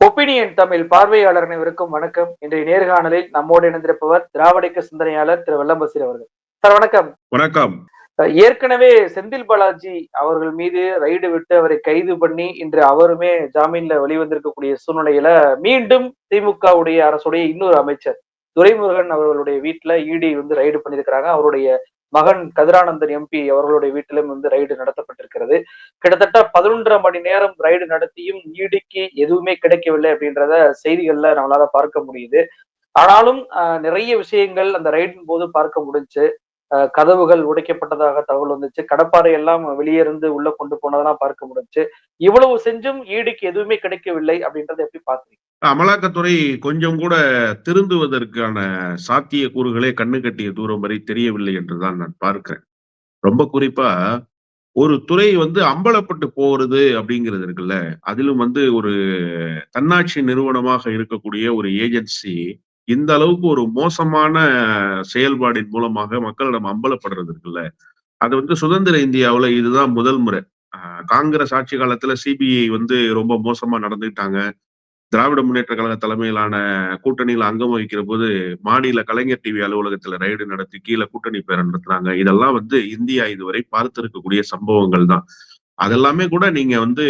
Opinion Tamil பார்வையாளர் அனைவருக்கும் வணக்கம். இன்றைய நேர்காணலில் நம்மோடு இணைந்திருப்பவர் திராவிடக்க சிந்தனையாளர் திரு வெள்ளம்பசீர் அவர்கள். சார் வணக்கம். வணக்கம். ஏற்கனவே செந்தில் பாலாஜி அவர்கள் மீது ரைடு விட்டு அவரை கைது பண்ணி இன்று அவருமே ஜாமீன்ல வெளிவந்திருக்கக்கூடிய சூழ்நிலையில மீண்டும் திமுகவுடைய அரசுடைய இன்னொரு அமைச்சர் துரைமுருகன் அவர்களுடைய வீட்டுல இடி வந்து ரைடு பண்ணியிருக்கிறாங்க. அவருடைய மகன் கதிரானந்தன் எம்பி அவர்களுடைய வீட்டிலும் வந்து ரைடு நடத்தப்பட்டிருக்கிறது. கிட்டத்தட்ட பதினொன்றரை மணி நேரம் ரைடு நடத்தியும் ஈடிக்கு எதுவுமே கிடைக்கவில்லை அப்படின்றத செய்திகள்ல நம்மளால பார்க்க முடியுது. ஆனாலும் ஆஹ், நிறைய விஷயங்கள் அந்த ரைடின் போது பார்க்க முடிஞ்சு கதவுகள் உடைக்கப்பட்டதாக தகவல் வந்துச்சு. கடப்பாறை எல்லாம் வெளியே இருந்து உள்ள கொண்டு போனதெல்லாம் பார்க்க முடிஞ்சு இவ்வளவு செஞ்சும் ஈடுக்கு எதுவுமே கிடைக்கவில்லை அப்படின்றத எப்படி பாக்குறீங்க அமலாக்கத்துறை கொஞ்சம் கூட திருந்துவதற்கான சாத்திய கூறுகளே கண்ணு கட்டிய தூரம் வரை தெரியவில்லை என்றுதான் நான் பார்க்கிறேன். ரொம்ப குறிப்பா ஒரு துறை வந்து அம்பலப்பட்டு போறது அப்படிங்கிறது இருக்குல்ல அதிலும் வந்து ஒரு தன்னாட்சி நிறுவனமாக இருக்கக்கூடிய ஒரு ஏஜென்சி இந்த அளவுக்கு ஒரு மோசமான செயல்பாடின் மூலமாக மக்களிடம் அம்பலப்படுறது இருக்குல்ல? அது வந்து சுதந்திர இந்தியாவில் இதுதான் முதல் முறை. ஆஹ் காங்கிரஸ் ஆட்சி காலத்துல சிபிஐ வந்து ரொம்ப மோசமா நடந்துட்டாங்க திராவிட முன்னேற்ற கழக தலைமையிலான கூட்டணியில அங்கம் வகிக்கிற போது மாநில கலைஞர் டிவி அலுவலகத்துல ரைடு நடத்தி கீழே கூட்டணி பேர நடத்துறாங்க இதெல்லாம் வந்து இந்தியா இதுவரை பார்த்திருக்கக்கூடிய சம்பவங்கள் தான் அதெல்லாமே கூட நீங்க வந்து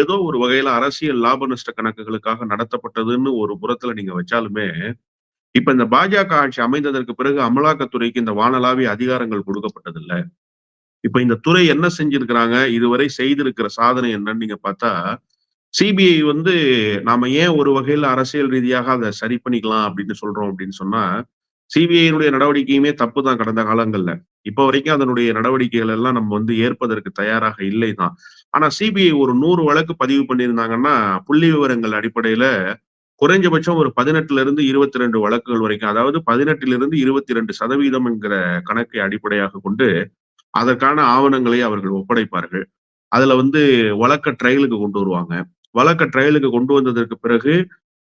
ஏதோ ஒரு வகையில அரசியல் லாப நஷ்ட கணக்குகளுக்காக நடத்தப்பட்டதுன்னு ஒரு புறத்துல நீங்க வச்சாலுமே இப்ப இந்த பாஜக ஆட்சி அமைந்ததற்கு பிறகு அமலாக்கத்துறைக்கு இந்த வானலாவிய அதிகாரங்கள் கொடுக்கப்பட்டதில்ல. இப்ப இந்த துறை என்ன செஞ்சிருக்கிறாங்க இதுவரை செய்திருக்கிற சாதனை என்னன்னு நீங்க பார்த்தா சிபிஐ வந்து நாம ஏன் ஒரு வகையில அரசியல் ரீதியாக அதை சரி பண்ணிக்கலாம் அப்படின்னு சொல்றோம் அப்படின்னு சொன்னா சிபிஐனுடைய நடவடிக்கையுமே தப்பு தான் கடந்த காலங்கள்ல. இப்ப வரைக்கும் அதனுடைய நடவடிக்கைகள் எல்லாம் நம்ம வந்து ஏற்பதற்கு தயாராக இல்லை தான் ஆனா சிபிஐ ஒரு நூறு வழக்கு பதிவு பண்ணியிருந்தாங்கன்னா புள்ளி விவரங்கள் அடிப்படையில குறைஞ்சபட்சம் ஒரு பதினெட்டுல இருந்து இருபத்தி ரெண்டு வழக்குகள் வரைக்கும் அதாவது பதினெட்டுல இருந்து இருபத்தி ரெண்டு சதவீதம் என்கிற கணக்கை அடிப்படையாக கொண்டு அதற்கான ஆவணங்களை அவர்கள் ஒப்படைப்பார்கள். அதுல வந்து வழக்க ட்ரையலுக்கு கொண்டு வருவாங்க. வழக்க ட்ரையலுக்கு கொண்டு வந்ததற்கு பிறகு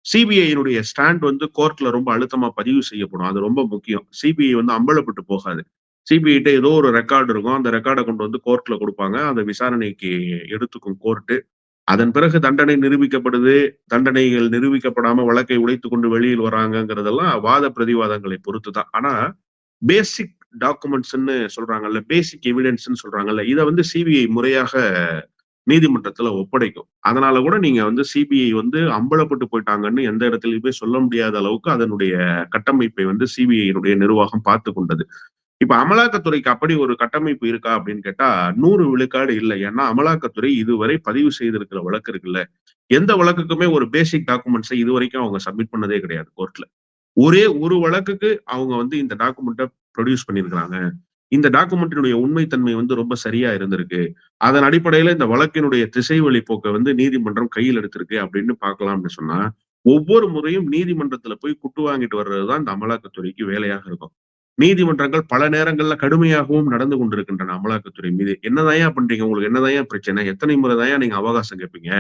சிபிஐனுடைய ஸ்டாண்ட் வந்து கோர்ட்ல ரொம்ப அழுத்தமா பதிவு செய்யப்படும். அது ரொம்ப முக்கியம். சிபிஐ வந்து அம்பலப்பட்டு போகாது. சிபிஐட்ட ஏதோ ஒரு ரெக்கார்டு இருக்கும். அந்த ரெக்கார்டை கொண்டு வந்து கோர்ட்ல கொடுப்பாங்க. அந்த விசாரணைக்கு எடுத்துக்கும் கோர்ட்டு அதன் பிறகு தண்டனை நிரூபிக்கப்படுது. தண்டனைகள் நிரூபிக்கப்படாம வழக்கை உடைத்து கொண்டு வெளியில் வராங்கங்கிறதெல்லாம் வாத பிரதிவாதங்களை பொறுத்து தான் ஆனா பேசிக் டாக்குமெண்ட்ஸ்ன்னு சொல்றாங்கல்ல பேசிக் எவிடன்ஸ்ன்னு சொல்றாங்கல்ல இதை வந்து சிபிஐ முறையாக நீதிமன்றத்துல ஒப்படைக்கும். அதனால கூட நீங்க வந்து சிபிஐ வந்து அம்பலப்பட்டு போயிட்டாங்கன்னு எந்த இடத்துலயுமே சொல்ல முடியாத அளவுக்கு அதனுடைய கட்டமைப்பை வந்து சிபிஐனுடைய நிர்வாகம் பார்த்து கொண்டது. இப்ப அமலாக்கத்துறைக்கு அப்படி ஒரு கட்டமைப்பு இருக்கா அப்படின்னு கேட்டா நூறு விழுக்காடு இல்லை. ஏன்னா அமலாக்கத்துறை இதுவரை பதிவு செய்திருக்கிற வழக்கு இருக்குல்ல எந்த வழக்குக்குமே ஒரு பேசிக் டாக்குமெண்ட்ஸை இது வரைக்கும் அவங்க சப்மிட் பண்ணதே கிடையாது கோர்ட்ல ஒரே ஒரு வழக்குக்கு அவங்க வந்து இந்த டாக்குமெண்ட்டை ப்ரொடியூஸ் பண்ணியிருக்கிறாங்க. இந்த டாக்குமெண்ட்டினுடைய உண்மைத்தன்மை வந்து ரொம்ப சரியா இருந்திருக்கு. அதன் அடிப்படையில இந்த வழக்கினுடைய திசை வழி போக்கை வந்து நீதிமன்றம் கையில் எடுத்திருக்கு அப்படின்னு பார்க்கலாம்னு சொன்னா ஒவ்வொரு முறையும் நீதிமன்றத்துல போய் குட்டு வாங்கிட்டு வர்றதுதான் இந்த அமலாக்கத்துறைக்கு வேலையாக இருக்கும். நீதிமன்றங்கள் பல நேரங்கள்ல கடுமையாகவும் நடந்து கொண்டிருக்கின்றன அமலாக்கத்துறை மீது. என்னதாயா பண்றீங்க? உங்களுக்கு என்னதாயா பிரச்சனை? எத்தனை முறை தாயா நீங்க அவகாசம் கேட்பீங்க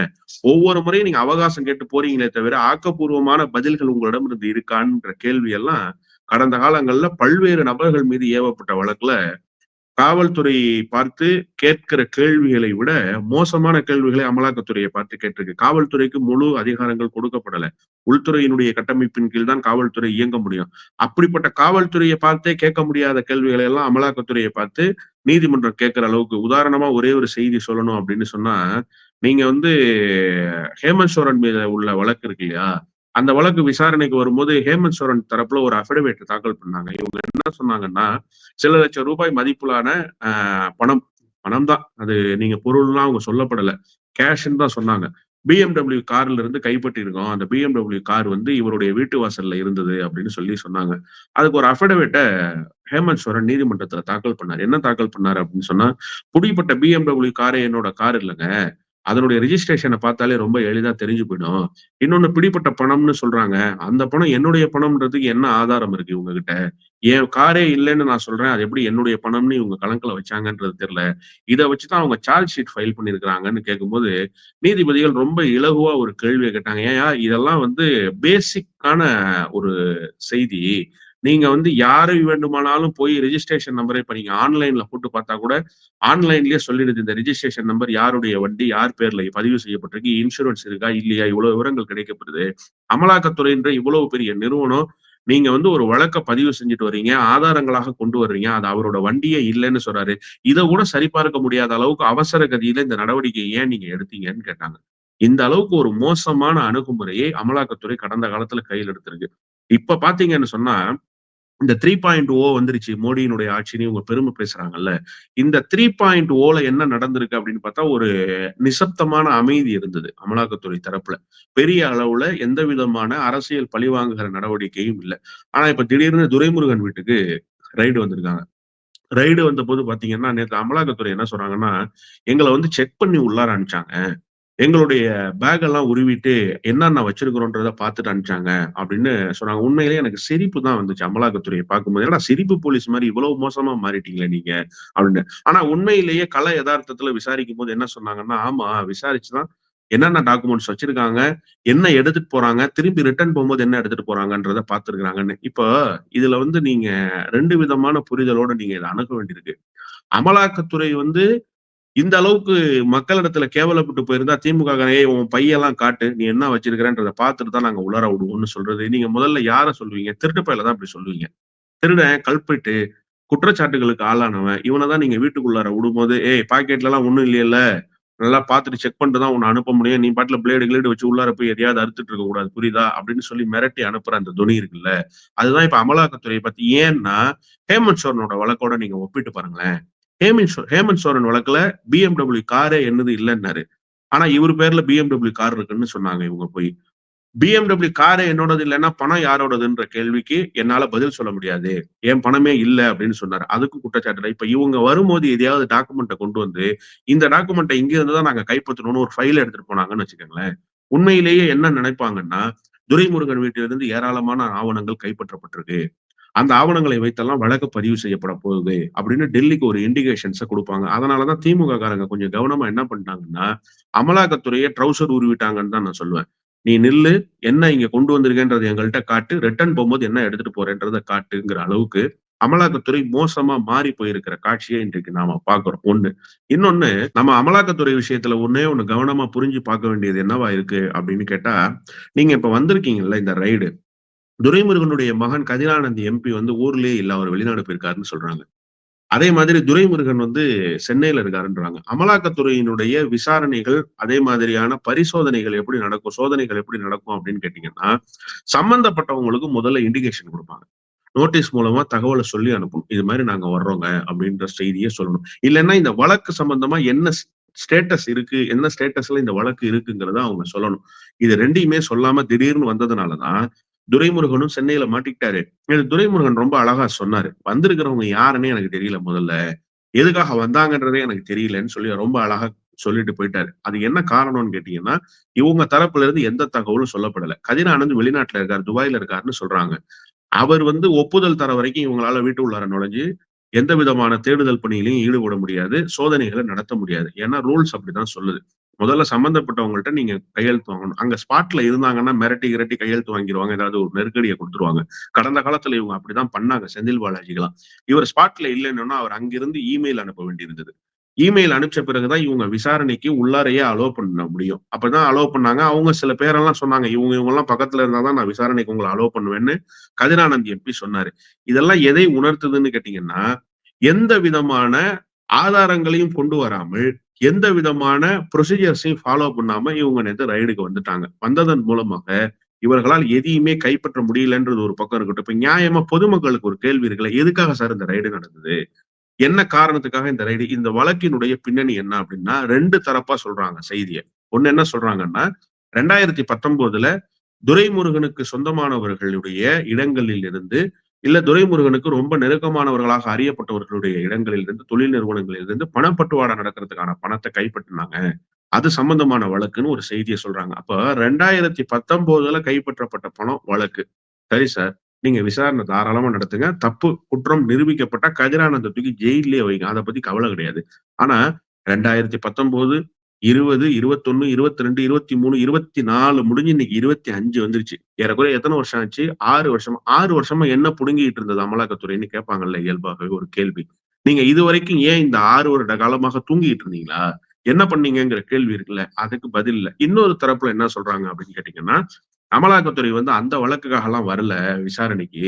ஒவ்வொரு முறையும் நீங்க அவகாசம் கேட்டு போறீங்களே தவிர ஆக்கப்பூர்வமான பதில்கள் உங்களிடம் இருந்து இருக்கான்ற கேள்வி எல்லாம் கடந்த காலங்கள்ல பல்வேறு நபர்கள் மீது ஏவப்பட்ட வழக்குல காவல்துறை பார்த்து கேட்கிற கேள்விகளை விட மோசமான கேள்விகளை அமலாக்கத்துறையை பார்த்து கேட்டிருக்கு. காவல்துறைக்கு முழு அதிகாரங்கள் கொடுக்கப்படல. உள்துறையினுடைய கட்டமைப்பின் கீழ் தான் காவல்துறை இயங்க முடியும். அப்படிப்பட்ட காவல்துறையை பார்த்தே கேட்க முடியாத கேள்விகளை எல்லாம் அமலாக்கத்துறையை பார்த்து நீதிமன்றம் கேட்கிற அளவுக்கு உதாரணமா ஒரே ஒரு செய்தி சொல்லணும் அப்படின்னு சொன்னா நீங்க வந்து ஹேமந்த் சோரன் மீது உள்ள வழக்கு இருக்கு இல்லையா? அந்த வழக்கு விசாரணைக்கு வரும்போது ஹேமந்த் சோரன் தரப்புல ஒரு அபிடவிட் தாக்கல் பண்ணாங்க. இவங்க என்ன சொன்னாங்கன்னா சில லட்சம் ரூபாய் மதிப்புலான பணம் பணம் தான். அது நீங்க பொருள்லாம் அவங்க சொல்லப்படல. கேஷ்ன்னு தான் சொன்னாங்க. பிஎம்டபிள்யூ கார்ல இருந்து கைப்பற்றி இருக்கோம் அந்த பிஎம்டபிள்யூ கார் வந்து இவருடைய வீட்டு வாசல்ல இருந்தது அப்படின்னு சொல்லி சொன்னாங்க. அதுக்கு ஒரு அஃபிடவிட்டை ஹேமந்த் சோரன் நீதிமன்றத்துல தாக்கல் பண்ணார். என்ன தாக்கல் பண்ணார் அப்படின்னு சொன்னா புடிப்பட்ட பிஎம்டபிள்யூ காரே என்னோட கார் இல்லைங்க. அதனுடைய ரெஜிஸ்ட்ரேஷனை பார்த்தாலே ரொம்ப எளிதா தெரிஞ்சு போயிடும். இன்னொன்னு பிடிப்பட்ட பணம்னு சொல்றாங்க. அந்த பணம் என்னுடைய பணம்ன்றதுக்கு என்ன ஆதாரம் இருக்கு இவங்க கிட்ட என் காரே இல்லைன்னு நான் சொல்றேன். அது எப்படி என்னுடைய பணம்னு இவங்க கணக்குல வச்சாங்கன்றது தெரியல. இதை வச்சுதான் அவங்க சார்ஜ் ஷீட் ஃபைல் பண்ணிருக்கிறாங்கன்னு கேட்கும்போது நீதிபதிகள் ரொம்ப இலகுவா ஒரு கேள்வியை கேட்டாங்க. ஏன் இதெல்லாம் வந்து பேசிக்கான ஒரு செய்தி. நீங்க வந்து யாரை வேண்டுமானாலும் போய் ரிஜிஸ்ட்ரேஷன் நம்பரை இப்ப நீங்க ஆன்லைன்ல போட்டு பார்த்தா கூட ஆன்லைன்லயே சொல்லிடுது இந்த ரெஜிஸ்ட்ரேஷன் நம்பர் யாருடைய வண்டி யார் பேர்ல பதிவு செய்யப்பட்டிருக்கு இன்சூரன்ஸ் இருக்கா இல்லையா இவ்வளவு விவரங்கள் கிடைக்கப்படுது. அமலாக்கத்துறைன்ற இவ்வளவு பெரிய நிறுவனம் நீங்க வந்து ஒரு வழக்க பதிவு செஞ்சுட்டு வர்றீங்க ஆதாரங்களாக கொண்டு வர்றீங்க அது அவரோட வண்டியே இல்லைன்னு சொல்றாரு. இதை கூட சரிபார்க்க முடியாத அளவுக்கு அவசர கதியில இந்த நடவடிக்கை ஏன் நீங்க எடுத்தீங்கன்னு கேட்டாங்க. இந்த அளவுக்கு ஒரு மோசமான அணுகுமுறையை அமலாக்கத்துறை கடந்த காலத்துல கையில் எடுத்திருக்கு. இப்ப பாத்தீங்கன்னு சொன்னா இந்த த்ரீ பாயிண்ட் ஓ வந்துருச்சு மோடியினுடைய ஆட்சின்னு இவங்க பெருமை பேசுறாங்கல்ல. இந்த த்ரீ பாயிண்ட் ஓல என்ன நடந்திருக்கு அப்படின்னு பார்த்தா ஒரு நிசப்தமான அமைதி இருந்தது அமலாக்கத்துறை தரப்புல. பெரிய அளவுல எந்த விதமான அரசியல் பழிவாங்குகிற நடவடிக்கையும் இல்லை. ஆனா இப்ப திடீர்னு துரைமுருகன் வீட்டுக்கு ரைடு வந்திருக்காங்க. ரைடு வந்த போது பாத்தீங்கன்னா நேற்று அமலாக்கத்துறை என்ன சொல்றாங்கன்னா எங்களை வந்து செக் பண்ணி உள்ளார அனுப்பிச்சாங்க. எங்களுடைய பேக் எல்லாம் உருவிட்டு என்னென்ன வச்சிருக்கிறோன்றத பார்த்துட்டு அனுப்பிச்சாங்க அப்படின்னு சொன்னாங்க. உண்மையிலேயே எனக்கு சிரிப்பு தான் வந்துச்சு அமலாக்கத்துறையை பார்க்கும்போது. ஏன்னா சிரிப்பு போலீஸ் மாதிரி இவ்வளவு மோசமா மாறிட்டீங்களே நீங்க? அப்படின்னு. ஆனா உண்மையிலேயே கலை யதார்த்தத்துல விசாரிக்கும் போது என்ன சொன்னாங்கன்னா ஆமா விசாரிச்சுதான் என்னென்ன டாக்குமெண்ட்ஸ் வச்சிருக்காங்க என்ன எடுத்துட்டு போறாங்க திரும்பி ரிட்டர்ன் போகும்போது என்ன எடுத்துட்டு போறாங்கன்றத பாத்துருக்காங்கன்னு இப்போ இதுல வந்து நீங்க ரெண்டு விதமான புரிதலோட நீங்க இதை அணுக வேண்டியிருக்கு. அமலாக்கத்துறை வந்து இந்த அளவுக்கு மக்களிடத்துல கேவலப்பட்டு போயிருந்தா திமுக ஏய் உன் பையெல்லாம் காட்டு நீ என்ன வச்சிருக்கிறன்றத பார்த்துட்டு தான் நாங்க உள்ளார விடுவோம்னு சொல்றது. நீங்க முதல்ல யார சொல்லுவீங்க? திருட்டு பையில தான் இப்படி சொல்லுவீங்க. திருடன் கல்பிட்டு குற்றச்சாட்டுகளுக்கு ஆளானவன் இவனை தான் நீங்க வீட்டுக்குள்ளார விடும்போது ஏய் பாக்கெட்ல எல்லாம் ஒண்ணும் இல்லையல்ல நல்லா பார்த்துட்டு செக் பண்ணிட்டு தான் உன்னை அனுப்ப முடியும். நீ பாட்டுல பிளேடு கிளேடு வச்சு உள்ளார போய் எதையாவது அறுத்துட்டு இருக்க கூடாது புரியுதா? அப்படின்னு சொல்லி மிரட்டி அனுப்புற அந்த துணி இருக்குல்ல அதுதான் இப்ப அமலாக்கத்துறையை பத்தி. ஏன்னா ஹேமந்த் சோரனோட வழக்கோட நீங்க ஒப்பிட்டு பாருங்களேன். ஹேமந்த் ஹேமந்த் சோரன் வழக்குல பிஎம்டபிள்யூ காரே என்னது இல்லைன்னாரு. ஆனா இவர் பேர்ல பிஎம்டபிள்யூ கார் இருக்குன்னு சொன்னாங்க இவங்க போய். பிஎம்டபிள்யூ காரே என்னோடது இல்லைன்னா பணம் யாரோடதுன்ற கேள்விக்கு என்னால பதில் சொல்ல முடியாது. என் பணமே இல்லை அப்படின்னு சொன்னாரு. அதுக்கும் குற்றச்சாட்டு இப்ப இவங்க வரும்போது எதையாவது டாக்குமெண்ட்டை கொண்டு வந்து இந்த டாக்குமெண்ட்டை இங்க இருந்து தான் நாங்க கைப்பற்றணும்னு ஒரு ஃபைல் எடுத்துட்டு போனாங்கன்னு வச்சுக்கோங்களேன். உண்மையிலேயே என்ன நினைப்பாங்கன்னா துரைமுருகன் வீட்டிலிருந்து ஏராளமான ஆவணங்கள் கைப்பற்றப்பட்டிருக்கு. அந்த ஆவணங்களை வைத்தெல்லாம் வழக்கு பதிவு செய்யப்பட போகுது அப்படின்னு டெல்லிக்கு ஒரு இண்டிகேஷன்ஸை கொடுப்பாங்க. அதனாலதான் திமுக காரங்க கொஞ்சம் கவனமா என்ன பண்ணிட்டாங்கன்னா அமலாக்கத்துறையை ட்ரௌசர் உருவிட்டாங்கன்னு தான் நான் சொல்லுவேன். நீ நில்லு என்ன இங்க கொண்டு வந்திருக்கேன்றது எங்கள்கிட்ட காட்டு ரிட்டர்ன் போகும்போது என்ன எடுத்துட்டு போறேன்றத காட்டுங்கிற அளவுக்கு அமலாக்கத்துறை மோசமா மாறி போயிருக்கிற காட்சியை இன்றைக்கு நாம பாக்குறோம் ஒண்ணு. இன்னொன்னு நம்ம அமலாக்கத்துறை விஷயத்துல ஒன்னே ஒண்ணு கவனமா புரிஞ்சு பார்க்க வேண்டியது என்னவா இருக்கு அப்படின்னு கேட்டா நீங்க இப்ப வந்திருக்கீங்கல்ல இந்த ரைடு துரைமுருகனுடைய மகன் கதிரானந்த் எம்பி வந்து ஊர்லயே இல்ல அவர் வெளிநாடு போயிருக்காருன்னு சொல்றாங்க. அதே மாதிரி துரைமுருகன் வந்து சென்னையில இருக்காருன்றாங்க. அமலாக்கத்துறையினுடைய விசாரணைகள் அதே மாதிரியான பரிசோதனைகள் எப்படி நடக்கும் சோதனைகள் எப்படி நடக்கும் அப்படின்னு கேட்டீங்கன்னா சம்பந்தப்பட்டவங்களுக்கு முதல்ல இண்டிகேஷன் கொடுப்பாங்க. நோட்டீஸ் மூலமா தகவலை சொல்லி அனுப்பணும். இது மாதிரி நாங்க வர்றோங்க அப்படின்ற செய்தியை சொல்லணும். இல்லைன்னா இந்த வழக்கு சம்பந்தமா என்ன ஸ்டேட்டஸ் இருக்கு என்ன ஸ்டேட்டஸ்ல இந்த வழக்கு இருக்குங்கிறத அவங்க சொல்லணும். இது ரெண்டையுமே சொல்லாம திடீர்னு வந்ததுனாலதான் துரைமுருகனும் சென்னையில மாட்டிக்கிட்டாரு. எனக்கு துரைமுருகன் ரொம்ப அழகா சொன்னாரு. வந்திருக்கிறவங்க யாருன்னு எனக்கு தெரியல முதல்ல. எதுக்காக வந்தாங்கன்றதே எனக்கு தெரியலன்னு சொல்லி ரொம்ப அழகா சொல்லிட்டு போயிட்டாரு. அது என்ன காரணம்னு கேட்டீங்கன்னா இவங்க தரப்புல இருந்து எந்த தகவலும் சொல்லப்படல. கதிரானந்த் வெளிநாட்டுல இருக்காரு துபாயில இருக்காருன்னு சொல்றாங்க. அவர் வந்து ஒப்புதல் தர வரைக்கும் இவங்களால வீட்டு உள்ளார நுழைஞ்சு எந்த விதமான தேடுதல் பணியிலையும் ஈடுபட முடியாது சோதனைகளை நடத்த முடியாது. ஏன்னா ரூல்ஸ் அப்படிதான் சொல்லுது. முதல்ல சம்பந்தப்பட்டவங்கள்ட்ட நீங்க கையெழுத்து வாங்கணும். அங்க ஸ்பாட்ல இருந்தாங்கன்னா மிரட்டி கிரட்டி கையெழுத்து வாங்கிடுவாங்க. ஏதாவது ஒரு நெருக்கடியை கொடுத்துருவாங்க. கடந்த காலத்துல இவங்க அப்படிதான் பண்ணாங்க. செந்தில் பாலாஜிகளாம். இவர் ஸ்பாட்ல இல்லைன்னா அவர் அங்கிருந்து இமெயில் அனுப்ப வேண்டியிருந்தது. இமெயில் அனுப்பிச்ச பிறகுதான் இவங்க விசாரணைக்கு உள்ளாரையே அலோ பண்ண முடியும். அப்பதான் அலோ பண்ணாங்க. அவங்க சில பேரெல்லாம் சொன்னாங்க. இவங்க இவங்க எல்லாம் பக்கத்துல இருந்தாதான் நான் விசாரணைக்கு உங்களை அலோ பண்ணுவேன்னு கதிரானந்த் எம்பி சொன்னாரு. இதெல்லாம் எதை உணர்த்துதுன்னு கேட்டீங்கன்னா எந்த விதமான ஆதாரங்களையும் கொண்டு வராமல் எந்த விதமான ப்ரொசீஜர்ஸையும் ஃபாலோ பண்ணாம இவங்க நேற்று ரைடுக்கு வந்துட்டாங்க. வந்ததன் மூலமாக இவர்களால் எதையுமே கைப்பற்ற முடியலன்றது ஒரு பக்கம் இருக்கட்டும். இப்ப நியாயமா பொதுமக்களுக்கு ஒரு கேள்வி இருக்குல்ல எதுக்காக சார் இந்த ரைடு நடந்தது? என்ன காரணத்துக்காக இந்த ரைடு? இந்த வழக்கினுடைய பின்னணி என்ன அப்படின்னா ரெண்டு தரப்பா சொல்றாங்க செய்தியை. ஒண்ணு என்ன சொல்றாங்கன்னா ரெண்டாயிரத்தி பத்தொன்பதுல துரைமுருகனுக்கு சொந்தமானவர்களுடைய இடங்களில் இருந்து இல்ல துரைமுருகனுக்கு ரொம்ப நெருக்கமானவர்களாக அறியப்பட்டவர்களுடைய இடங்களிலிருந்து தொழில் நிறுவனங்களிலிருந்து பணப்பட்டுவாடா நடக்கிறதுக்கான பணத்தை கைப்பற்றினாங்க. அது சம்பந்தமான வழக்குன்னு ஒரு செய்தியை சொல்றாங்க. அப்ப ரெண்டாயிரத்தி பத்தொன்பதுல கைப்பற்றப்பட்ட பணம் வழக்கு. சரி சார் நீங்க விசாரணை தாராளமா நடத்துங்க. தப்பு குற்றம் நிரூபிக்கப்பட்ட கதிரானந்த தூக்கி ஜெயிலே வைங்க. அதை பத்தி கவலை கிடையாது. ஆனா ரெண்டாயிரத்தி பத்தொன்பது இருபது இருபத்தொன்னு இருபத்தி ரெண்டு இருபத்தி மூணு இருபத்தி நாலு முடிஞ்சு இன்னைக்கு இருபத்தி அஞ்சு வந்துருச்சு. ஏறக்குறைய எத்தனை வருஷம் ஆச்சு? ஆறு வருஷமா ஆறு வருஷமா என்ன புடுங்கிட்டு இருந்தது அமலாக்கத்துறைன்னு கேட்பாங்கல்ல இயல்பாகவே ஒரு கேள்வி. நீங்க இது வரைக்கும் ஏன் இந்த ஆறு வருட காலமாக தூங்கிட்டு இருந்தீங்களா? என்ன பண்ணீங்கங்கிற கேள்வி இருக்குல்ல அதுக்கு பதில் இல்ல. இன்னொரு தரப்புல என்ன சொல்றாங்க அப்படின்னு கேட்டீங்கன்னா அமலாக்கத்துறை வந்து அந்த வழக்குக்காக எல்லாம் வரல விசாரணைக்கு.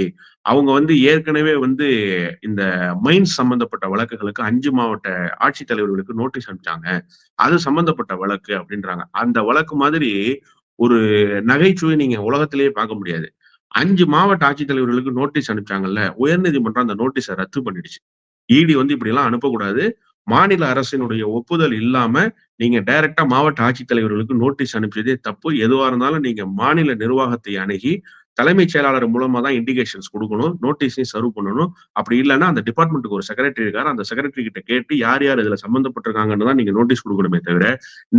அவங்க வந்து ஏற்கனவே வந்து இந்த மைன்ஸ் சம்பந்தப்பட்ட வழக்குகளுக்கு அஞ்சு மாவட்ட ஆட்சித்தலைவர்களுக்கு நோட்டீஸ் அனுப்பிச்சாங்க. அது சம்பந்தப்பட்ட வழக்கு அப்படின்றாங்க. அந்த வழக்கு மாதிரி ஒரு நகைச்சுவை நீங்க உலகத்திலேயே பார்க்க முடியாது. அஞ்சு மாவட்ட ஆட்சித்தலைவர்களுக்கு நோட்டீஸ் அனுப்பிச்சாங்கல்ல உயர்நீதிமன்றம் அந்த நோட்டீஸை ரத்து பண்ணிடுச்சு. இடி வந்து இப்படி எல்லாம் அனுப்பக்கூடாது. மாநில அரசினுடைய ஒப்புதல் இல்லாம நீங்க டைரக்டா மாவட்ட ஆட்சித்தலைவர்களுக்கு நோட்டீஸ் அனுப்பியதே தப்பு. எதுவா இருந்தாலும் நீங்க மாநில நிர்வாகத்தை அணுகி தலைமைச் செயலாளர் மூலமா தான் இண்டிகேஷன்ஸ் கொடுக்கணும் நோட்டீஸையும் சர்வ் பண்ணணும். அப்படி இல்லைன்னா அந்த டிபார்ட்மெண்ட்டுக்கு ஒரு செக்ரட்டரி இருக்காரு. அந்த செக்ரட்டரி கிட்ட கேட்டு யார் யார் இதுல சம்பந்தப்பட்டிருக்காங்கன்னு தான் நீங்க நோட்டீஸ் கொடுக்கணுமே தவிர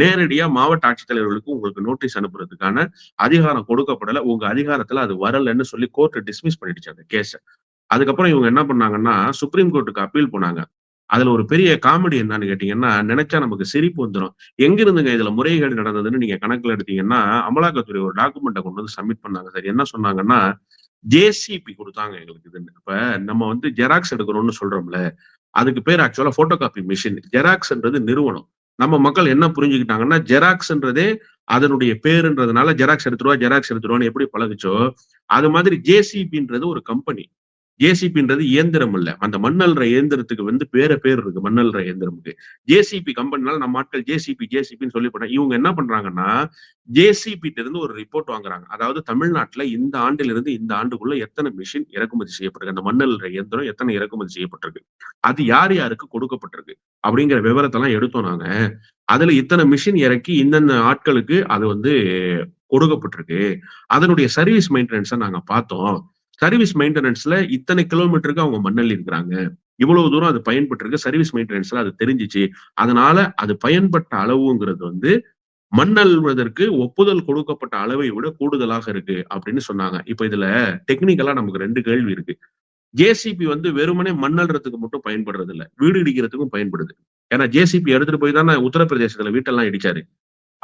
நேரடியா மாவட்ட ஆட்சித்தலைவர்களுக்கு உங்களுக்கு நோட்டீஸ் அனுப்புறதுக்கான அதிகாரம் கொடுக்கப்படல. உங்க அதிகாரத்துல அது வரலன்னு சொல்லி கோர்ட் டிஸ்மிஸ் பண்ணிடுச்சு அந்த கேஸை அதுக்கப்புறம் இவங்க என்ன பண்ணாங்கன்னா சுப்ரீம் கோர்ட்டுக்கு அப்பீல் போனாங்க. அதுல ஒரு பெரிய காமெடி என்னன்னு கேட்டீங்கன்னா நினைச்சா நமக்கு சிரிப்பு வந்துடும் எங்க இருந்துங்க இதுல முறைகேடு நடந்ததுன்னு நீங்க கணக்குல எடுத்தீங்கன்னா அமலாக்கத்துறை ஒரு டாக்குமெண்ட்டை கொண்டு வந்து சப்மிட் பண்ணாங்க சார். என்ன சொன்னாங்கன்னா ஜேசிபி கொடுத்தாங்க எங்களுக்கு இது இப்ப நம்ம வந்து ஜெராக்ஸ் எடுக்கிறோம்னு சொல்றோம்ல அதுக்கு பேர் ஆக்சுவலா போட்டோ காப்பி மிஷின் ஜெராக்ஸ்ன்றது நிறுவனம். நம்ம மக்கள் என்ன புரிஞ்சுக்கிட்டாங்கன்னா ஜெராக்ஸ்ன்றதே அதனுடைய பேருன்றதுனால ஜெராக்ஸ் எடுத்துருவா ஜெராக்ஸ் எடுத்துருவான்னு எப்படி பழகுச்சோ அது மாதிரி ஜேசிபின்றது ஒரு கம்பெனி ஜேசிபின்றது இயந்திரம் இல்ல அந்த மண்ணல்ற இயந்திரத்துக்கு வந்து பேர பேர் இருக்கு மண்ணல்ற இயந்திரமுக்கு. ஜேசிபி கம்பெனினால நம்ம ஆட்கள் ஜேசிபி ஜேசிபின்னு சொல்லி போட்டாங்க இவங்க என்ன பண்றாங்கன்னா ஜேசிபி இருந்து ஒரு ரிப்போர்ட் வாங்குறாங்க. அதாவது தமிழ்நாட்டுல இந்த ஆண்டிலிருந்து இருந்து இந்த ஆண்டுக்குள்ள எத்தனை மிஷின் இறக்குமதி செய்யப்பட்டிருக்கு? அந்த மண்ணல்ற இயந்திரம் எத்தனை இறக்குமதி செய்யப்பட்டிருக்கு? அது யார் யாருக்கு கொடுக்கப்பட்டிருக்கு? அப்படிங்கிற விவரத்தெல்லாம் எடுத்தோம் நாங்க. அதுல இத்தனை மிஷின் இறக்கி இந்தந்த ஆட்களுக்கு அது வந்து கொடுக்கப்பட்டிருக்கு. அதனுடைய சர்வீஸ் மெயின்டெனன்ஸை நாங்க பார்த்தோம். சர்வீஸ் மெயின்டெனன்ஸ்ல இத்தனை கிலோமீட்டருக்கு அவங்க மண்ணள்ளி இருக்கிறாங்க. இவ்வளவு தூரம் அது பயன்பட்டிருக்கு. சர்வீஸ் மெயின்டெனன்ஸ்ல அது தெரிஞ்சிச்சு. அதனால அது பயன்பட்ட அளவுங்கிறது வந்து மண்ணல்வதற்கு ஒப்புதல் கொடுக்கப்பட்ட அளவை விட கூடுதலாக இருக்கு அப்படின்னு சொன்னாங்க. இப்ப இதுல டெக்னிக்கலா நமக்கு ரெண்டு கேள்வி இருக்கு. ஜேசிபி வந்து வெறுமனே மண்ணல்றதுக்கு மட்டும் பயன்படுறது இல்லை வீடு இடிக்கிறதுக்கும் பயன்படுது. ஏன்னா ஜேசிபி எடுத்துட்டு போய் தானே உத்தரப்பிரதேசத்துல வீட்டெல்லாம் இடிச்சாரு.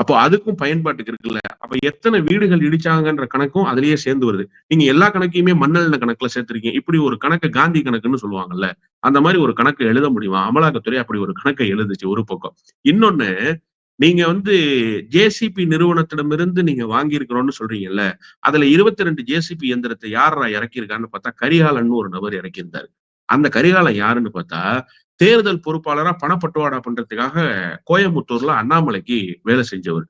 அப்போ அதுக்கும் பயன்பாட்டுக்கு இருக்குல்ல. அப்ப எத்தனை வீடுகள் இடிச்சாங்கன்ற கணக்கும் அதுலயே சேர்ந்து வருது. நீங்க எல்லா கணக்கையுமே மண்ணெண்ண கணக்குல சேர்த்திருக்கீங்க. இப்படி ஒரு கணக்கு காந்தி கணக்குன்னு சொல்லுவாங்கல்ல. அந்த மாதிரி ஒரு கணக்கு எழுத முடியுமா? அமலாக்கத்துறை அப்படி ஒரு கணக்கை எழுதுச்சு ஒரு பக்கம். இன்னொன்னு நீங்க வந்து ஜேசிபி நிறுவனத்திடமிருந்து நீங்க வாங்கியிருக்கிறோம்னு சொல்றீங்கல்ல. அதுல இருபத்தி ரெண்டு ஜேசிபி இயந்திரத்தை யாரா இறக்கியிருக்கான்னு பார்த்தா கரிகாலன் ஒரு நபர் இறக்கியிருந்தாரு. அந்த கரிகாலன் யாருன்னு பார்த்தா தேர்தல் பொறுப்பாளரா பணப்பட்டுவாடா பண்றதுக்காக கோயம்புத்தூர்ல அண்ணாமலைக்கு வேலை செஞ்சவர்.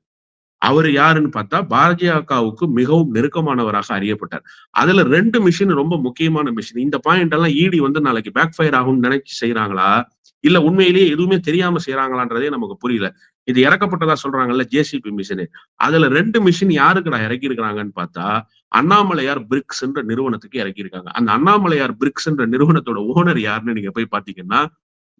அவர் யாருன்னு பார்த்தா பாஜகவுக்கு மிகவும் நெருக்கமானவராக அறியப்பட்டார். அதுல ரெண்டு மிஷின் ரொம்ப முக்கியமான மிஷின் இந்த பாயிண்ட் எல்லாம் ஈடி வந்து நாளைக்கு பேக் ஃபயர் ஆகும்னு நினைச்சு செய்யறாங்களா இல்ல உண்மையிலேயே எதுவுமே தெரியாம செய்யறாங்களான்றதே நமக்கு புரியல. இது இறக்கப்பட்டதா சொல்றாங்கல்ல ஜேசிபி மிஷின் அதுல ரெண்டு மிஷின் யாருக்குடா இறக்கி இருக்கிறாங்கன்னு பார்த்தா அண்ணாமலையார் பிரிக்ஸ் என்ற நிறுவனத்துக்கு இறக்கியிருக்காங்க. அந்த அண்ணாமலையார் பிரிக்ஸ் என்ற நிறுவனத்தோட ஓனர் யாருன்னு நீங்க போய் பாத்தீங்கன்னா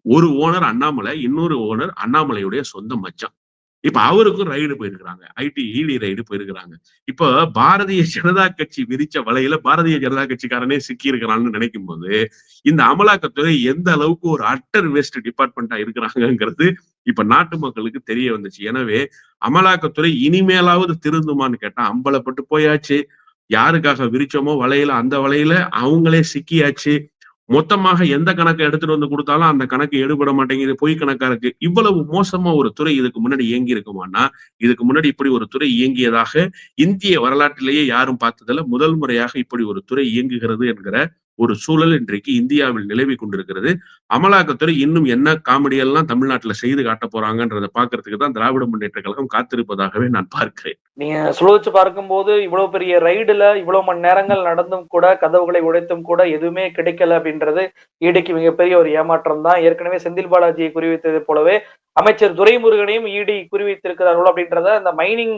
ஒரு ஓனர் அண்ணாமலை இன்னொரு ஓனர் அண்ணாமலையுடைய சொந்த மச்சான். இப்ப அவருக்கும் ரைடு போயிருக்கிறாங்க. ஐடி ஈடி ரைடு போயிருக்கிறாங்க. இப்ப பாரதிய ஜனதா கட்சி விரிச்ச வலையில பாரதிய ஜனதா கட்சிக்காரனே சிக்கி இருக்கிறான்னு நினைக்கும் போது இந்த அமலாக்கத்துறை எந்த அளவுக்கு ஒரு அட்டர் வேஸ்ட் டிபார்ட்மெண்டா இருக்கிறாங்கிறது இப்ப நாட்டு மக்களுக்கு தெரிய வந்துச்சு. எனவே அமலாக்கத்துறை இனிமேலாவது திருந்துமான்னு கேட்டா அம்பலப்பட்டு போயாச்சு. யாருக்காக விரிச்சோமோ வலையில அந்த வலையில அவங்களே சிக்கியாச்சு. மொத்தமாக எந்த கணக்கை எடுத்துட்டு வந்து கொடுத்தாலும் அந்த கணக்கு எடுபட மாட்டேங்குது பொய் கணக்கா இருக்கு இவ்வளவு மோசமா ஒரு துறை இதுக்கு முன்னாடி இயங்கி இருக்குமானா இதுக்கு முன்னாடி இப்படி ஒரு துறை இயங்கியதாக இந்திய வரலாற்றிலேயே யாரும் பார்த்ததில்ல. முதல் முறையாக இப்படி ஒரு துறை இயங்குகிறது என்கிற ஒரு சூழல் இன்றைக்கு இந்தியாவில் நிலவி கொண்டிருக்கிறது. அமலாக்கத்துறை இன்னும் என்ன காமெடியெல்லாம் தமிழ்நாட்டுல செய்து காட்ட போறாங்கன்றதை பாக்குறதுக்கு தான் திராவிட முன்னேற்ற கழகம் காத்திருப்பதாகவே நான் பார்க்கிறேன். நீங்க சுழற்சி பார்க்கும்போது இவ்வளவு பெரிய ரைடுல இவ்வளவு மணி நேரங்கள் நடந்தும் கூட கதவுகளை உடைத்தும் கூட எதுவுமே கிடைக்கல அப்படின்றது ஈடிக்கு மிகப்பெரிய ஒரு ஏமாற்றம் தான். ஏற்கனவே செந்தில் பாலாஜியை குறிவித்தது போலவே அமைச்சர் துரைமுருகனையும் ஈடி குறிவைத்திருக்கிறார்கள் அப்படின்றத அந்த மைனிங்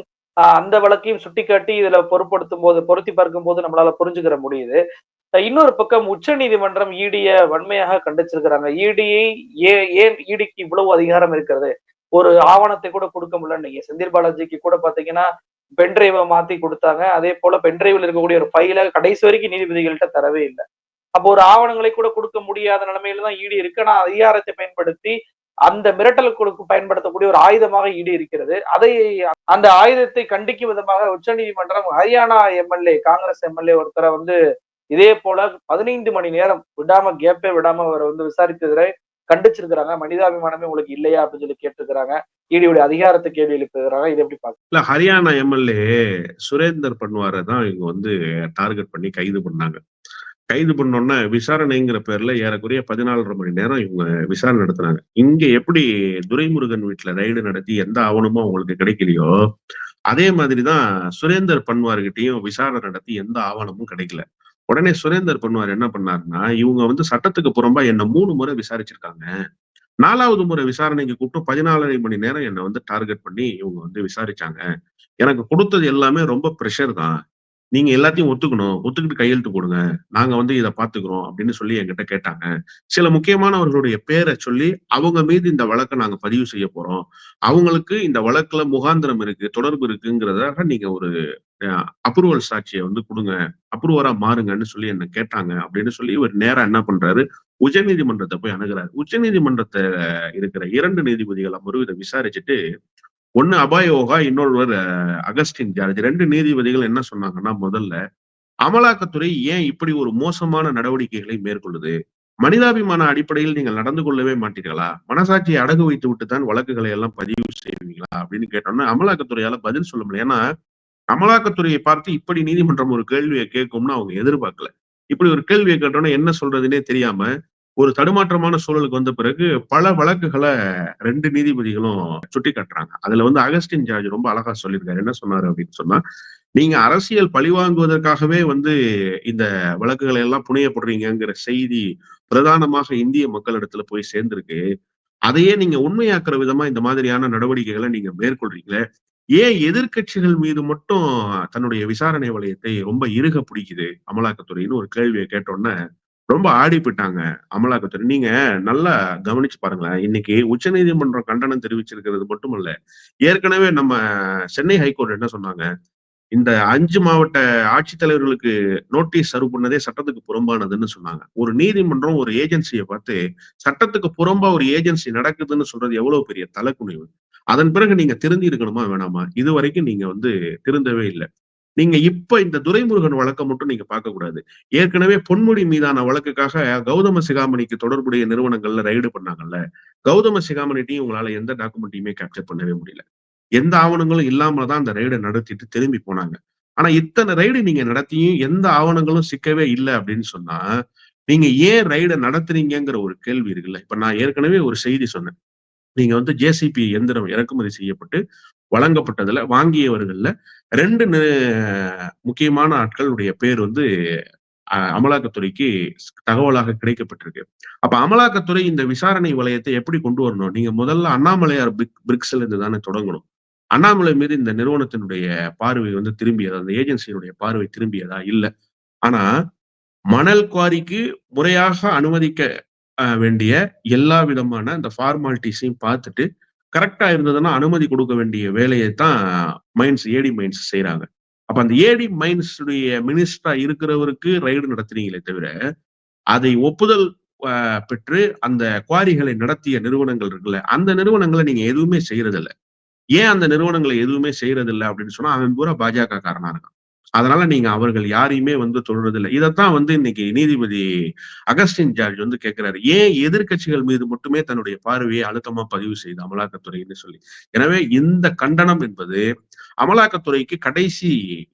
அந்த வழக்கையும் சுட்டிக்காட்டி இதுல பொருட்படுத்தும் போது பொருத்தி பார்க்கும் போது நம்மளால புரிஞ்சுக்கிற முடியுது. இன்னொரு பக்கம் உச்ச நீதிமன்றம் இடிய வன்மையாக கண்டிச்சிருக்கிறாங்க. இடியை ஏ ஏன் ஈடிக்கு இவ்வளவு அதிகாரம் இருக்கிறது? ஒரு ஆவணத்தை கூட கொடுக்க முடியல. நீங்க செந்தில் பாலாஜிக்கு கூட பாத்தீங்கன்னா பென்டிரைவை மாத்தி கொடுத்தாங்க. அதே போல பென்டிரைவில் இருக்கக்கூடிய ஒரு ஃபைல கடைசி வரைக்கும் நீதிபதிகள்கிட்ட தரவே இல்லை. அப்போ ஒரு ஆவணங்களை கூட கொடுக்க முடியாத நிலைமையில தான் ஈடி இருக்கு. ஆனா அதிகாரத்தை பயன்படுத்தி அந்த மிரட்டல் கொடுக்க பயன்படுத்தக்கூடிய ஒரு ஆயுதமாக ஈடு இருக்கிறது. அதை அந்த ஆயுதத்தை கண்டிக்கும் விதமாக உச்சநீதிமன்றம் ஹரியானா எம்எல்ஏ காங்கிரஸ் எம்எல்ஏ ஒருத்தரை வந்து இதே போல பதினைந்து மணி நேரம் விடாம கேப்பே விடாம அவரை வந்து விசாரித்ததை கண்டிச்சிருக்கிறாங்க. மனிதாபிமானமே உங்களுக்கு இல்லையா அப்படின்னு சொல்லி கேட்டிருக்கிறாங்க. ஈடியுடைய அதிகாரத்தை கேள்வி எழுப்புகிறாங்க இது எப்படி பாக்க இல்ல ஹரியானா எம்எல்ஏ சுரேந்தர் பன்வாரை தான் இவங்க வந்து டார்கெட் பண்ணி கைது பண்ணாங்க. கைது பண்ணோன்னா விசாரணைங்கிற பேர்ல ஏறக்குறைய பதினாலரை மணி நேரம் இவங்க விசாரணை நடத்தினாங்க. இங்க எப்படி துரைமுருகன் வீட்டுல ரைடு நடத்தி எந்த ஆவணமும் அவங்களுக்கு கிடைக்கலையோ அதே மாதிரிதான் சுரேந்தர் பன்வார்கிட்டயும் விசாரணை நடத்தி எந்த ஆவணமும் கிடைக்கல. உடனே சுரேந்தர் பன்வார் என்ன பண்ணாருன்னா இவங்க வந்து சட்டத்துக்கு புறம்பா என்ன மூணு முறை விசாரிச்சிருக்காங்க. நாலாவது முறை விசாரணைக்கு கூப்பிட்டு பதினாலரை மணி நேரம் என்னை வந்து டார்கெட் பண்ணி இவங்க வந்து விசாரிச்சாங்க. எனக்கு கொடுத்தது எல்லாமே ரொம்ப ப்ரெஷர் தான். நீங்க எல்லாத்தையும் ஒத்துக்கணும். ஒத்துக்கிட்டு கையெழுத்து போடுங்க. நாங்க வந்து இதை பாத்துக்கிறோம் அப்படின்னு சொல்லி என்கிட்ட கேட்டாங்க. சில முக்கியமானவர்களுடைய பேரை சொல்லி அவங்க மீது இந்த வழக்கை நாங்க பதிவு செய்ய போறோம். அவங்களுக்கு இந்த வழக்குல முகாந்திரம் இருக்கு தொடர்பு இருக்குங்கிறதாக நீங்க ஒரு அப்ரூவல் சாட்சியை வந்து கொடுங்க. அப்ரூவரா மாறுங்கன்னு சொல்லி என்ன கேட்டாங்க அப்படின்னு சொல்லி இவர் நேரா என்ன பண்றாரு? உச்சநீதிமன்றத்தை போய் அணுகிறாரு. உச்சநீதிமன்றத்தை இருக்கிற இரண்டு நீதிபதிகள் அமர்வு இதை விசாரிச்சுட்டு ஒன்னு அபாயோகா இன்னொருவர் அகஸ்டின் ஜார்ஜ். ரெண்டு நீதிபதிகள் என்ன சொன்னாங்கன்னா முதல்ல அமலாக்கத்துறை ஏன் இப்படி ஒரு மோசமான நடவடிக்கைகளை மேற்கொள்ளுது? மனிதாபிமான அடிப்படையில் நீங்கள் நடந்து கொள்ளவே மாட்டீர்களா? மனசாட்சியை அடகு வைத்து விட்டு தான் வழக்குகளை எல்லாம் பதிவு செய்வீங்களா? அப்படின்னு கேட்டோம்னா அமலாக்கத்துறையால பதில் சொல்ல முடியல. ஏன்னா அமலாக்கத்துறையை பார்த்து இப்படி நீதிமன்றம் ஒரு கேள்வியை கேட்கும்னு அவங்க எதிர்பார்க்கல. இப்படி ஒரு கேள்வியை கேட்டோம்னா என்ன சொல்றதுன்னே தெரியாம ஒரு தடுமாற்றமான சூழலுக்கு வந்த பிறகு பல வழக்குகளை ரெண்டு நீதிபதிகளும் சுட்டி காட்டுறாங்க அதுல வந்து அகஸ்டின் ஜார்ஜ் ரொம்ப அழகா சொல்லியிருக்காரு. என்ன சொன்னாரு அப்படின்னு சொன்னா நீங்க அரசியல் பழிவாங்குவதற்காகவே வந்து இந்த வழக்குகளை எல்லாம் புனையப்படுறீங்கிற செய்தி பிரதானமாக இந்திய மக்களிடத்துல போய் சேர்ந்திருக்கு. அதையே நீங்க உண்மையாக்குற விதமா இந்த மாதிரியான நடவடிக்கைகளை நீங்க மேற்கொள்றீங்களே ஏன் எதிர்கட்சிகள் மீது மட்டும் தன்னுடைய விசாரணை வளையத்தை ரொம்ப இறுக பிடிக்குது? அமலாக்கத்துறைன்னு ஒரு கேள்வியை கேட்டோன்னே ரொம்ப ஆடி போயிட்டாங்க அமலாக்கத்துறை. நீங்க நல்லா கவனிச்சு பாருங்களேன். இன்னைக்கு உச்ச நீதிமன்றம் கண்டனம் தெரிவிச்சிருக்கிறது மட்டுமல்ல ஏற்கனவே நம்ம சென்னை ஹைகோர்ட் என்ன சொன்னாங்க? இந்த அஞ்சு மாவட்ட ஆட்சித்தலைவர்களுக்கு நோட்டீஸ் சர்வ் பண்ணதே சட்டத்துக்கு புறம்பானதுன்னு சொன்னாங்க. ஒரு நீதிமன்றம் ஒரு ஏஜென்சியை பார்த்து சட்டத்துக்கு புறம்பா ஒரு ஏஜென்சி நடக்குதுன்னு சொல்றது எவ்வளவு பெரிய தலைக்குனிவு? அதன் பிறகு நீங்க திருந்தி இருக்கணுமா வேணாமா? இது வரைக்கும் நீங்க வந்து திருந்தவே இல்லை. நீங்க இப்ப இந்த துரைமுருகன் வழக்கை மட்டும் நீங்க பார்க்க கூடாது ஏற்கனவே பொன்முடி மீதான வழக்குக்காக கௌதம சிகாமணிக்கு தொடர்புடைய நிறுவனங்கள்ல ரைடு பண்ணாங்கல்ல. கௌதம சிகாமணிட்டையும் உங்களால எந்த டாக்குமெண்ட்டையுமே கேப்சர் பண்ணவே முடியல. எந்த ஆவணங்களும் இல்லாம தான் அந்த ரைடை நடத்திட்டு திரும்பி போனாங்க. ஆனா இத்தனை ரைடு நீங்க நடத்தியும் எந்த ஆவணங்களும் சிக்கவே இல்லை அப்படின்னு சொன்னா நீங்க ஏன் ரைடை நடத்துறீங்கிற ஒரு கேள்வி இருக்குல்ல. இப்ப நான் ஏற்கனவே ஒரு செய்தி சொன்னேன். நீங்க வந்து ஜேசிபி எந்திரம் இறக்குமதி செய்யப்பட்டு வழங்கப்பட்டதுல வாங்கியவர்கள்ல ரெண்டு முக்கியமான ஆட்களுடைய பேர் வந்து அமலாக்கத்துறைக்கு தகவலாக கிடைக்கப்பட்டிருக்கு. அப்ப அமலாக்கத்துறை இந்த விசாரணை வளையத்தை எப்படி கொண்டு வரணும்? நீங்க முதல்ல அண்ணாமலையார் பிக் பிரிக்ஸ்ல இருந்து தானே தொடங்கணும். அண்ணாமலை மீது இந்த நிறுவனத்தினுடைய பார்வை வந்து திரும்பியதா? அந்த ஏஜென்சியினுடைய பார்வை திரும்பியதா? இல்ல. ஆனா மணல் குவாரிக்கு முறையாக அனுமதிக்க வேண்டிய எல்லா விதமான அந்த ஃபார்மாலிட்டிஸையும் பார்த்துட்டு கரெக்டா இருந்ததுன்னா அனுமதி கொடுக்க வேண்டிய வேலையை தான் மைன்ஸ் ஏடி மைன்ஸ் செய்யறாங்க அப்ப அந்த ஏடி மைன்ஸுடைய மினிஸ்டரா இருக்கிறவருக்கு ரைடு நடத்துறீங்களே தவிர அதை ஒப்புதல் பெற்று அந்த குவாரிகளை நடத்திய நிறுவனங்கள் இருக்குல்ல அந்த நிறுவனங்களை நீங்க எதுவுமே செய்யறதில்ல ஏன் அந்த நிறுவனங்களை எதுவுமே செய்யறதில்ல அப்படின்னு சொன்னா அவன் பூரா பாஜக காரனா இருக்கான். அதனால நீங்க அவர்கள் யாரையுமே வந்து சொல்றதில்லை இதைத்தான் வந்து இன்னைக்கு நீதிபதி அகஸ்டின் ஜார்ஜ் வந்து கேட்கிறாரு. ஏன் எதிர்கட்சிகள் மீது மட்டுமே தன்னுடைய பார்வையை அழுத்தமா பதிவு செய்து அமலாக்கத்துறைன்னு சொல்லி? எனவே இந்த கண்டனம் என்பது அமலாக்கத்துறைக்கு கடைசி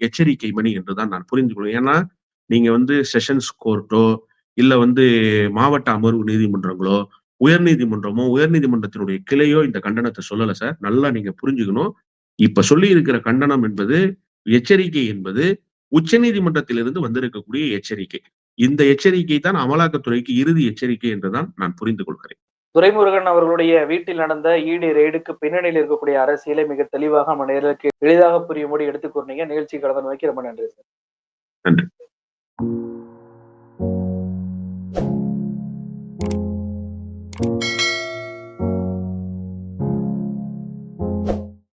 எச்சரிக்கை மணி என்றுதான் நான் புரிந்து கொள்வேன் ஏன்னா நீங்க வந்து செஷன்ஸ் கோர்ட்டோ இல்ல வந்து மாவட்ட அமர்வு நீதிமன்றங்களோ உயர் நீதிமன்றமோ உயர் நீதிமன்றத்தினுடைய கிளையோ இந்த கண்டனத்தை சொல்லல சார். நல்லா நீங்க புரிஞ்சுக்கணும். இப்ப சொல்லி இருக்கிற கண்டனம் என்பது எச்சரிக்கை என்பது உச்ச நீதிமன்றத்திலிருந்து வந்திருக்கக்கூடிய எச்சரிக்கை. இந்த எச்சரிக்கை தான் அமலாக்கத்துறைக்கு இறுதி எச்சரிக்கை என்றுதான் நான் புரிந்து கொள்கிறேன். துரைமுருகன் அவர்களுடைய வீட்டில் நடந்த ஈடி ரெய்டுக்கு பின்னணியில் இருக்கக்கூடிய அரசியலை மிக தெளிவாக நம்ம நேருக்கு எளிதாக புரியும்படி எடுத்துக் கூறினீங்க. நிகழ்ச்சி கடந்த நோக்கி ரொம்ப நன்றி சார். நன்றி.